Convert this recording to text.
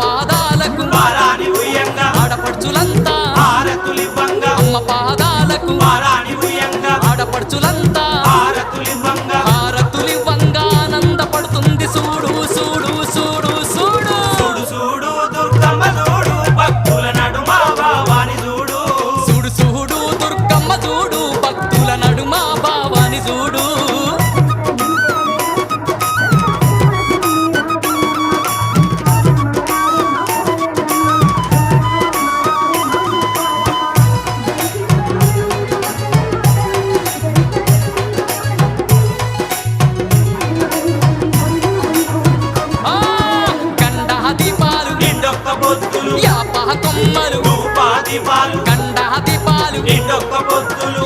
పాదాలకు వారాని ఉయ్యంగా ఆడపడుచులంతా. హారతులివ్వంగా అమ్మ పాదాలకు వారాని ఉయ్యంగా ఆడపడుచులంతా. నిండొక్క బొత్తులు యాప కొమ్మలు ధూపా దీపాలు గండ దీపాలు నిండొక్క బొత్తులు.